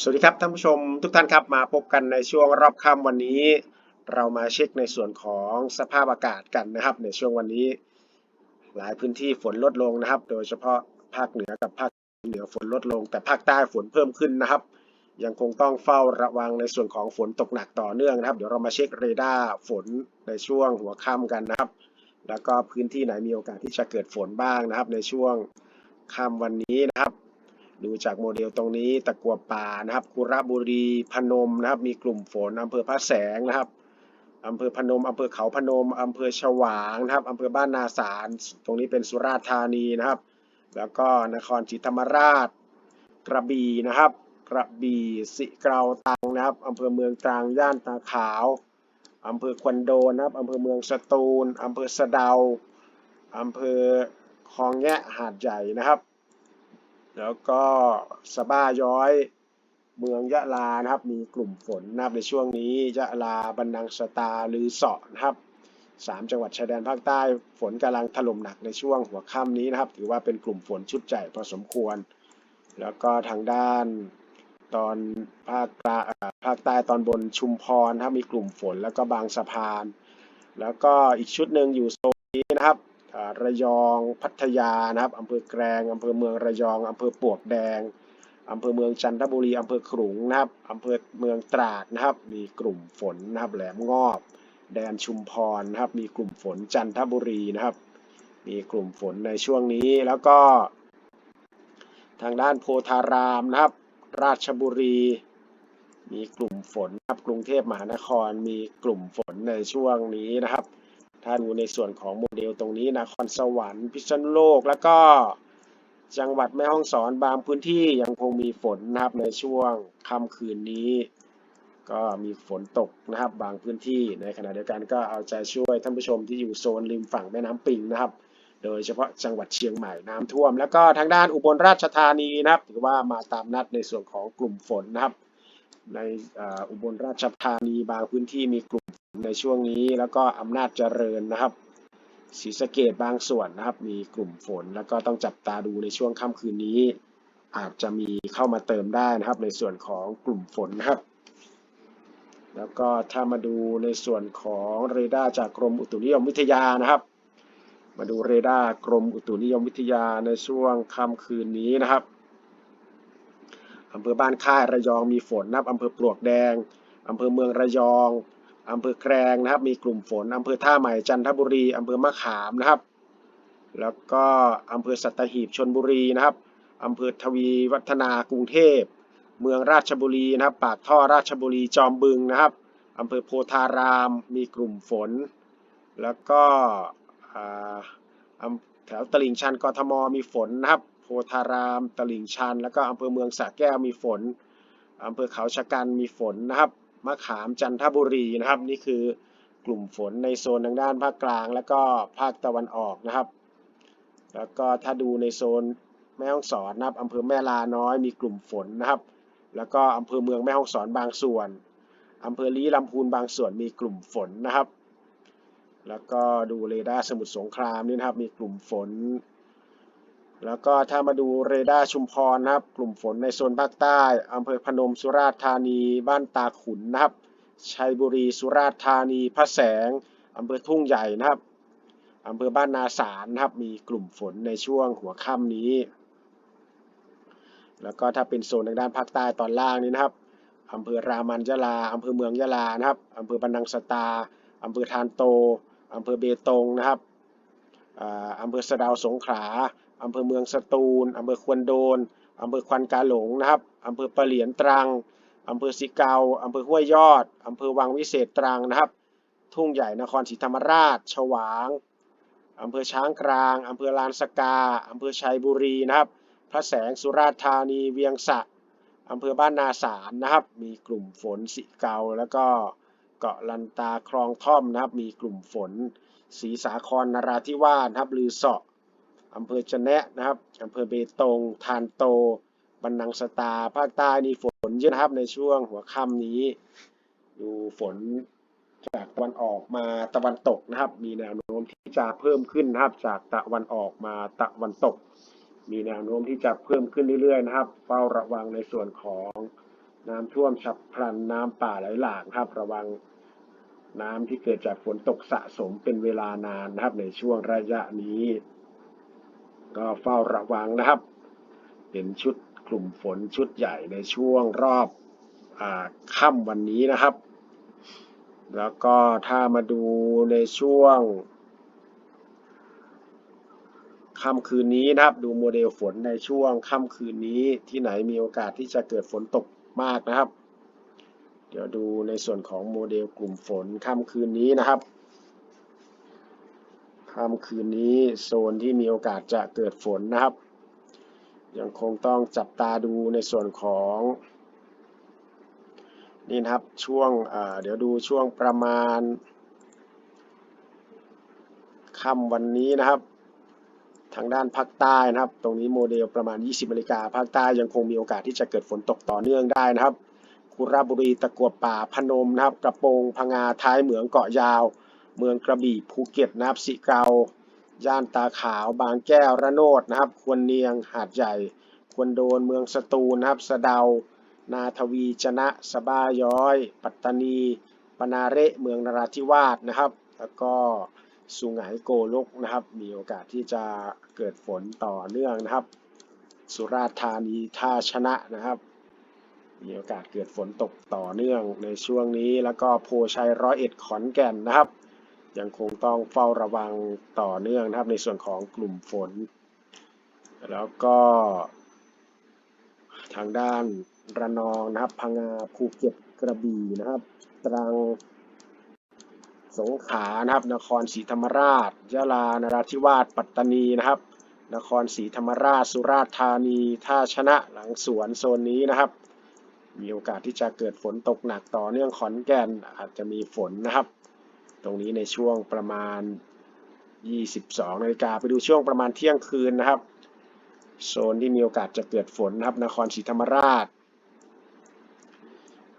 สวัสดีครับท่านผู้ชมทุกท่านครับมาพบกันในช่วงรอบค่ำวันนี้ เรามาเช็คในส่วนของสภาพอากาศกันนะครับ ในช่วงวันนี้ หลายพื้นที่ฝนลดลงนะครับ โดยเฉพาะภาคเหนือกับภาคเหนือฝนลดลง แต่ภาคใต้ฝนเพิ่มขึ้นนะครับ ยังคงต้องเฝ้าระวังในส่วนของฝนตกหนักต่อเนื่องนะครับ เดี๋ยวเรามาเช็คเรดาร์ฝนในช่วงหัวค่ำกันนะครับ แล้วก็พื้นที่ไหนมีโอกาสที่จะเกิดฝนบ้างนะครับ ในช่วงค่ำวันนี้นะครับ ดูจากโมเดลตรงนี้ตะกัวป่านะครับคุระบุรีพนมนะครับ มีกลุ่มฝนอำเภอพระแสงนะครับอำเภอพนมอำเภอเขาพนมอำเภอฉวางนะครับอำเภอบ้านนาสารตรงนี้เป็นสุราษฎร์ธานีนะครับ แล้วก็นครศรีธรรมราช กระบี่นะครับ กระบี่สิเกราตังนะครับอำเภอเมืองตรังย่านตาขาวอำเภอควนโดนนะครับอำเภอเมืองสตูลอำเภอสะเดาอำเภอคลองแงะหาดใหญ่นะครับ แล้วก็สบ้าย้อยเมืองยะลานะครับ มีกลุ่มฝนนะครับในช่วงนี้ยะลาบันนังสตาลือเสาะนะครับสามจังหวัดชายแดนภาคใต้ฝนกำลังถล่มหนักในช่วงหัวค่ำนี้นะครับ ถือว่าเป็นกลุ่มฝนชุดใหญ่พอสมควร แล้วก็ทางด้านตอนภาคกลางภาคใต้ตอนบนชุมพรนะครับมีกลุ่มฝนแล้วก็บางสะพาน แล้วก็อีกชุดหนึ่งอยู่โซนนี้นะครับ ระยองพัทยานะครับอำเภอแกลงอำเภอเมืองระยองอำเภอปวกแดงอำเภอเมืองจันทบุรีอำเภอขลุงนะครับอำเภอเมืองตราดนะครับ มีกลุ่มฝนนะครับ แหลมงอบ แดนชุมพรนะครับ มีกลุ่มฝนจันทบุรีนะครับ มีกลุ่มฝนในช่วงนี้แล้วก็ ทางด้านโพธารามนะครับ ราชบุรี มีกลุ่มฝนนะครับกรุงเทพมหานคร มีกลุ่มฝนในช่วงนี้นะครับ ถ้าดูในส่วนของโมเดลตรงนี้นะครสวรรค์พิษณุโลก แล้วก็จังหวัดแม่ฮ่องสอนบางพื้นที่ยังคงมีฝนนะครับในช่วงค่ำคืนนี้ ก็มีฝนตกนะครับบางพื้นที่ในขณะเดียวกันก็เอาใจช่วยท่านผู้ชมที่อยู่โซนริมฝั่งแม่น้ำปิงนะครับ โดยเฉพาะจังหวัดเชียงใหม่น้ำท่วม แล้วก็ทางด้านอุบลราชธานีนะครับถือว่ามาตามนัดในส่วนของกลุ่มฝนนะครับ ในอุบลราชธานีบางพื้นที่มีกลุ่มฝนในช่วงนี้ แล้วก็อำนาจเจริญนะครับศรีสะเกดบางส่วนนะครับ มีกลุ่มฝน แล้วก็ต้องจับตาดูในช่วงค่ำคืนนี้ อาจจะมีเข้ามาเติมได้นะครับ ในส่วนของกลุ่มฝนนะครับ แล้วก็ถ้ามาดูในส่วนของเรดาร์จากกรมอุตุนิยมวิทยานะครับ มาดูเรดาร์กรมอุตุนิยมวิทยาในช่วงค่ำคืนนี้นะครับ อำเภอบ้านค่ายระยองมีฝนนะครับอำเภอปลวกแดงอำเภอเมืองระยองอำเภอแกลงนะครับ มีกลุ่มฝนอำเภอท่าใหม่จันทบุรีอำเภอมะขามนะครับ แล้วก็อำเภอสัตหีบชนบุรีนะครับอำเภอทวีวัฒนากรุงเทพ เมืองราชบุรีนะครับ ปากท่อราชบุรีจอมบึงนะครับอำเภอโพธาราม มีกลุ่มฝน แล้วก็แถวตลิ่งชันกทมมีฝนนะครับ โพธาราม ตลิ่งชัน แล้วก็อำเภอเมืองสระแก้วมีฝนอำเภอเขาชะกันมีฝนนะครับมะขามจันทบุรีนะครับ นี่คือกลุ่มฝนในโซนทางด้านภาคกลาง แล้วก็ภาคตะวันออกนะครับ แล้วก็ถ้าดูในโซนแม่ฮ่องสอนนะครับอำเภอแม่ลาน้อยมีกลุ่มฝนนะครับ แล้วก็อำเภอเมืองแม่ฮ่องสอนบางส่วนอำเภอลี้ลำพูนบางส่วนมีกลุ่มฝนนะครับ แล้วก็ดูเรดาร์สมุทรสงครามนี่นะครับมีกลุ่มฝน แล้วก็ถ้ามาดูเรดาร์ชุมพรนะครับ กลุ่มฝนในโซนภาคใต้อำเภอพนมสุราษฎร์ธานี บ้านตาขุนนะครับชัยบุรีสุราษฎร์ธานีพระแสงอำเภอทุ่งใหญ่นะครับอำเภอบ้านนาสารนะครับ มีกลุ่มฝนในช่วงหัวค่ำนี้ แล้วก็ถ้าเป็นโซนทางด้านภาคใต้ตอนล่างนี้นะครับอำเภอรามันยะลาอำเภอเมืองยะลานะครับอำเภอบันนังสตาอำเภอทานโตอำเภอเบตงนะครับอ่าอำเภอสะดาวสงขลา อำเภอเมืองสตูลอำเภอควนโดนอำเภอควันกาหลงนะครับอำเภอปะเหลียนตรังอำเภอสิเกาอำเภอห้วยยอดอำเภอวังวิเศษตรังนะครับ ทุ่งใหญ่นครศรีธรรมราช ฉวางอำเภอช้างกลางอำเภอลานสกาอำเภอชัยบุรีนะครับ พระแสงสุราษฎร์ธานีเวียงสะอำเภอบ้านนาสารนะครับ มีกลุ่มฝนสิเกาแล้วก็เกาะลันตาคลองท่อมนะครับ มีกลุ่มฝนศรีสาครนราธิวาสนะครับลือเสาะ อำเภอจะแนะนะครับอำเภอเบตงทานโตบันนังสตา ภาคใต้นี่ฝนเยอะนะครับในช่วงหัวค่ำนี้ดูฝนจากตะวันออกมาตะวันตกนะครับ มีแนวโน้มที่จะเพิ่มขึ้นนะครับ จากตะวันออกมาตะวันตก มีแนวโน้มที่จะเพิ่มขึ้นเรื่อยๆนะครับ เฝ้าระวังในส่วนของน้ำท่วมฉับพลันน้ำป่าไหลหลากครับ ระวังน้ำที่เกิดจากฝนตกสะสมเป็นเวลานานนะครับในช่วงระยะนี้ ก็เฝ้าระวังนะครับ เป็นชุดกลุ่มฝนชุดใหญ่ในช่วงรอบอค่ำวันนี้นะครับ แล้วก็ถ้ามาดูในช่วงค่ำคืนนี้นะครับ ดูโมเดลฝนในช่วงค่ำคืนนี้ที่ไหนมีโอกาสที่จะเกิดฝนตกมากนะครับ เดี๋ยวดูในส่วนของโมเดลกลุ่มฝนค่ำคืนนี้นะครับ ค่ำคืนนี้โซนที่มีโอกาสจะเกิดฝนนะครับ ยังคงต้องจับตาดูในส่วนของนี่นะครับช่วงเดี๋ยวดูช่วงประมาณค่ำวันนี้นะครับ ทางด้านภาคใต้นะครับ ตรงนี้โมเดลประมาณ 20นาฬิกาภาคใต้ยังคงมีโอกาสที่จะเกิดฝนตกต่อเนื่องได้นะครับคุระบุรีตะกัวป่าพนมนะครับ กระโปรงพังงาท้ายเหมืองเกาะยาว เมืองกระบี่ภูเก็ตนะครับสิเกาย่านตาขาวบางแก้วระโนดนะครับ ควรเนียงหาดใหญ่ ควรโดนเมืองสตูลนะครับสะเดา นาทวีจนะสบาย้อย ปัตตานีปนาเระเมืองนราธิวาสนะครับ แล้วก็สุไหงโกลกนะครับ มีโอกาสที่จะเกิดฝนต่อเนื่องนะครับ สุราษฎร์ธานีท่าชนะนะครับ มีโอกาสเกิดฝนตกต่อเนื่องในช่วงนี้ แล้วก็โพชัยร้อยเอ็ดขอนแก่นนะครับ ยังคงต้องเฝ้าระวังต่อเนื่องนะครับในส่วนของกลุ่มฝน แล้วก็ทางด้านระนองนะครับ พังงาภูเก็ตกระบี่นะครับ ตรังสงขลานะครับ นครศรีธรรมราชยะลานราธิวาสปัตตานีนะครับ นครศรีธรรมราช สุราษฎร์ธานี ท่าชนะหลังสวนโซนนี้นะครับ มีโอกาสที่จะเกิดฝนตกหนักต่อเนื่องขอนแก่นอาจจะมีฝนนะครับ ตรงนี้ในช่วงประมาณ 22นาฬิกาไปดูช่วงประมาณเที่ยงคืนนะครับ โซนที่มีโอกาสจะเกิดฝนนะครับ นครศรีธรรมราช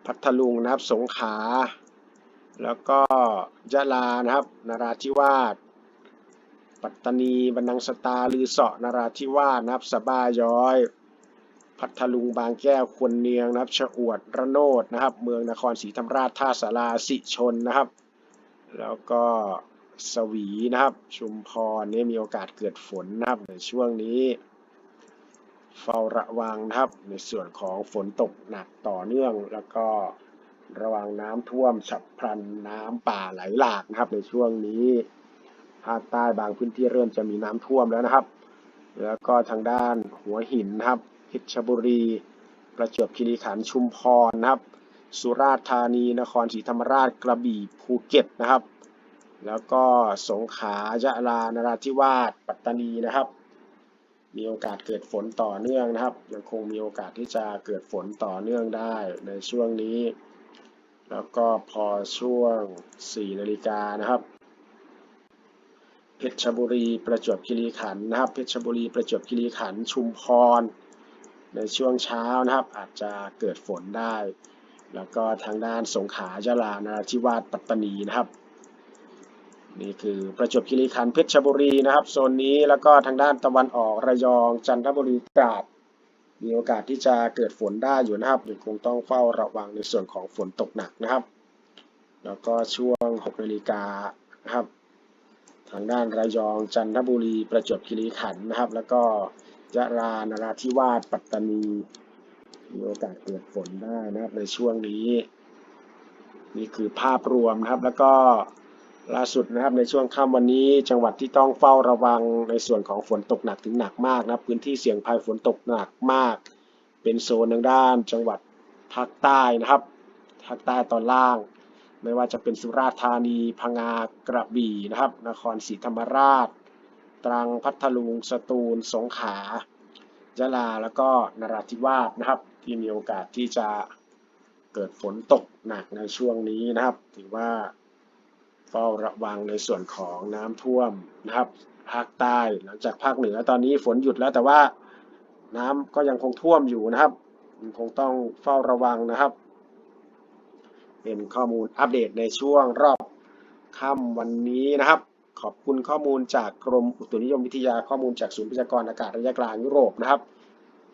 พัทลุงนะครับ สงขลาแล้วก็ยะลานะครับนราธิวาสปัตตานีบันนังสตาลือเสาะนราธิวาสนะครับสบ้าย้อย พัทลุงบางแก้วควรเนียงนะครับ ชะอวดระโนดนะครับ เมืองนครศรีธรรมราชท่าสาราสิชนนะครับ แล้วก็สวีนะครับ ชุมพรนี่มีโอกาสเกิดฝนนะครับในช่วงนี้ เฝ้าระวังนะครับในส่วนของฝนตกหนักต่อเนื่อง แล้วก็ระวังน้ำท่วมฉับพลันน้ำป่าไหลหลากนะครับ ในช่วงนี้ภาคใต้บางพื้นที่เริ่มจะมีน้ำท่วมแล้วนะครับ แล้วก็ทางด้านหัวหินนะครับเพชรบุรี ประจวบคีรีขันธ์ชุมพรนะครับ สุราษฎร์ธานี นครศรีธรรมราช กระบี่ ภูเก็ตนะครับ แล้วก็สงขลายะลา นราธิวาส ปัตตานีนะครับ มีโอกาสเกิดฝนต่อเนื่องนะครับ ยังคงมีโอกาสที่จะเกิดฝนต่อเนื่องได้ในช่วงนี้ แล้วก็พอช่วง 4 นาฬิกานะครับ เพชรบุรี ประจวบคีรีขันธ์นะครับ เพชรบุรี ประจวบคีรีขันธ์ ชุมพร ในช่วงเช้านะครับ อาจจะเกิดฝนได้ แล้วก็ทางด้านสงขลายะลานราธิวาสปัตตานีนะครับ นี่คือประจวบคีรีขันธ์เพชรบุรีนะครับโซนนี้แล้วก็ทางด้านตะวันออกระยองจันทบุรีตราดมีโอกาสที่จะเกิดฝนได้อยู่นะครับยังคงต้องเฝ้าระวังในส่วนของฝนตกหนักนะครับ แล้วก็ช่วง6นาฬิกานะครับทางด้านระยองจันทบุรีประจวบคีรีขันธ์นะครับ แล้วก็ยะลานราธิวาสปัตตานี มีโอกาสเกิดฝนได้นะครับในช่วงนี้ นี่คือภาพรวมนะครับแล้วก็ล่าสุดนะครับในช่วงค่ำวันนี้จังหวัดที่ต้องเฝ้าระวังในส่วนของฝนตกหนักถึงหนักมากนะครับพื้นที่เสี่ยงภัยฝนตกหนักมาก เป็นโซนทางด้าน จังหวัดภาคใต้นะครับภาคใต้ตอนล่าง ไม่ว่าจะเป็นสุราษฎร์ธานีพังงากระบี่นะครับ นครศรีธรรมราช ตรังพัทลุงสตูล สงขลายะลาแล้วก็นราธิวาสนะครับ ที่มีโอกาสที่จะเกิดฝนตกหนักในช่วงนี้นะครับถือว่าเฝ้าระวังในส่วนของน้ำท่วมนะครับ ภาคใต้หลังจากภาคเหนือตอนนี้ฝนหยุดแล้วแต่ว่าน้ำก็ยังคงท่วมอยู่นะครับยังคงต้องเฝ้าระวังนะครับ เป็นข้อมูลอัปเดตในช่วงรอบค่ำวันนี้นะครับ ขอบคุณข้อมูลจากกรมอุตุนิยมวิทยาข้อมูลจากศูนย์พยากรณ์อากาศระยะกลางยุโรปนะครับ